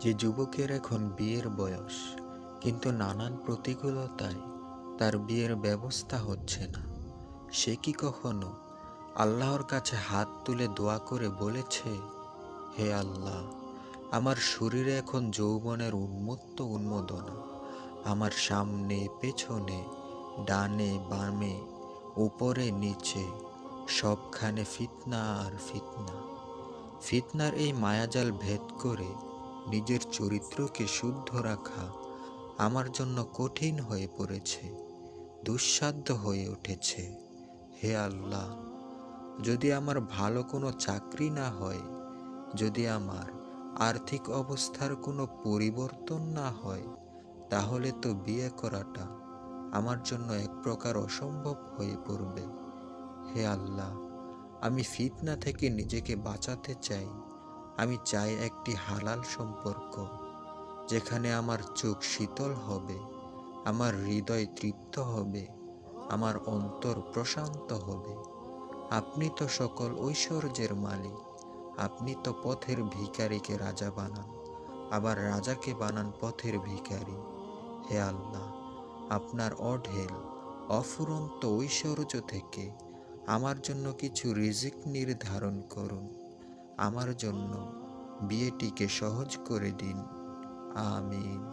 যে যুবকের এখন বিয়ের বয়স, কিন্তু নানান প্রতিকূলতায় তার বিয়ের ব্যবস্থা হচ্ছে না। সে কি কখনো আল্লাহর কাছে হাত তুলে দোয়া করে বলেছে, হে আল্লাহ, আমার শরীরে এখন যৌবনের উন্মত্ত উন্মোদনা, আমার সামনে, পেছনে, ডানে, বামে, উপরে, নিচে, সবখানে ফিতনা আর ফিতনা। ফিতনার এই মায়াজাল ভেদ করে নিজের চরিত্রকে শুদ্ধ রাখা আমার জন্য কঠিন হয়ে পড়েছে, দুঃসাধ্য হয়ে উঠেছে। হে আল্লাহ, যদি আমার ভালো কোনো চাকরি না হয়, যদি আমার আর্থিক অবস্থার কোনো পরিবর্তন না হয়, তাহলে তো বিয়ে করাটা আমার জন্য এক প্রকার অসম্ভব হয়ে পড়বে। হে আল্লাহ, আমি ফিতনা থেকে নিজেকে বাঁচাতে চাই। আমি চাই একটি হালাল সম্পর্ক, যেখানে আমার চোখ শীতল হবে, আমার হৃদয় তৃপ্ত হবে, আমার অন্তর প্রশান্ত হবে। আপনি তো সকল ঐশ্বর্যের মালিক, আপনি তো পথের ভিখারিকে রাজা বানান, আবার রাজাকে বানান পথের ভিখারি। হে আল্লাহ, আপনার অঢেল, অফুরন্ত ঐশ্বর্য থেকে আমার জন্য কিছু রিজিক নির্ধারণ করুন। আমার জন্য বিয়েটিকে সহজ করে দিন। আমিন।